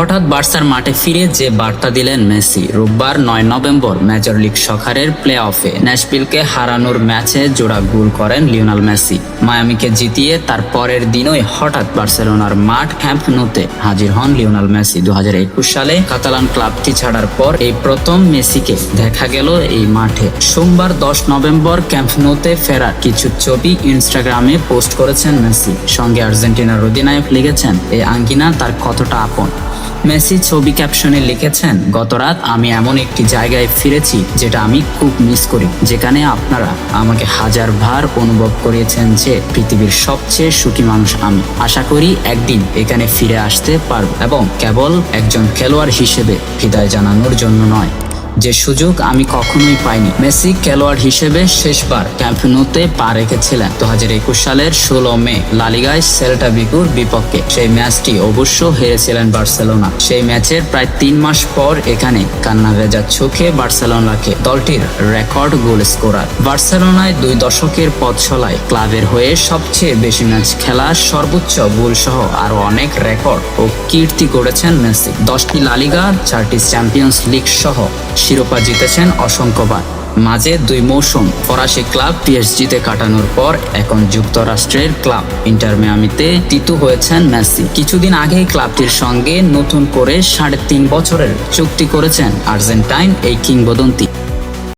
হঠাৎ বার্সার মাঠে ফিরে যে বার্তা দিলেন মেসি, রোববার নয় নভেম্বর মেজর লিগ সকারের প্লে অফে ন্যাশপিলকে হারানোর ম্যাচে জোড়া গোল করেন লিওনাল মেসি। মায়ামিকে জিতিয়ে তার পরের দিনই হঠাৎ বার্সেলোনার মাঠ ক্যাম্প নুতে হাজির হন লিওনাল মেসি। দু হাজার একুশ সালে কাতালান ক্লাবটি ছাড়ার পর এই প্রথম মেসিকে দেখা গেল এই মাঠে। সোমবার দশ নভেম্বর ক্যাম্প নুতে ফেরার কিছু ছবি ইনস্টাগ্রামে পোস্ট করেছেন মেসি। সঙ্গে আর্জেন্টিনার অধিনায়ক লিখেছেন এই আঙ্গিনা তার কতটা আপন। মেসি ছবি ক্যাপশনে লিখেছেন, গতরাত আমি এমন একটি জায়গায় ফিরেছি যেটা আমি খুব মিস করি, যেখানে আপনারা আমাকে হাজার ভার অনুভব করিয়েছেন যে পৃথিবীর সবচেয়ে সুখী মানুষ আমি। আশা করি একদিন এখানে ফিরে আসতে পারব এবং কেবল একজন খেলোয়াড় হিসেবে হৃদয় জানানোর জন্য নয়। যে সুযোগ আমি কখনোই পাইনি। মেসি খেলোয়াড় হিসেবে শেষবার ক্যাম্প নুতে পা রেখেছিলেন। দু হাজার একুশ সালের ষোলো মে লালিগায় সেল্টা বিগুর বিপক্ষে। সেই ম্যাচটি অবশ্য হেরেছিলেন বার্সেলোনা। সেই ম্যাচের প্রায় তিন মাস পর এখানে কান্না ভেজা চোখে বার্সেলোনাকে দলটির রেকর্ড গোল স্কোরার। বার্সেলোনায় দুই দশকের পথ চলায় ক্লাবের হয়ে সবচেয়ে বেশি ম্যাচ খেলা সর্বোচ্চ গোল সহ আরও অনেক রেকর্ড ও কীর্তি করেছেন মেসি। দশটি লালিগা চারটি চ্যাম্পিয়ন্স লিগ সহ শিরোপা জিতেছেন অসংখ্যবার মাঝে দুই মৌসুম ফরাসি ক্লাব পিএসজিতে কাটানোর পর এখন যুক্তরাষ্ট্রের ক্লাব ইন্টার মিয়ামিতে তিতু হয়েছেন মেসি। কিছুদিন আগেই ক্লাবটির সঙ্গে নতুন করে সাড়ে তিন বছরের চুক্তি করেছেন আর্জেন্টাইন এই কিংবদন্তি।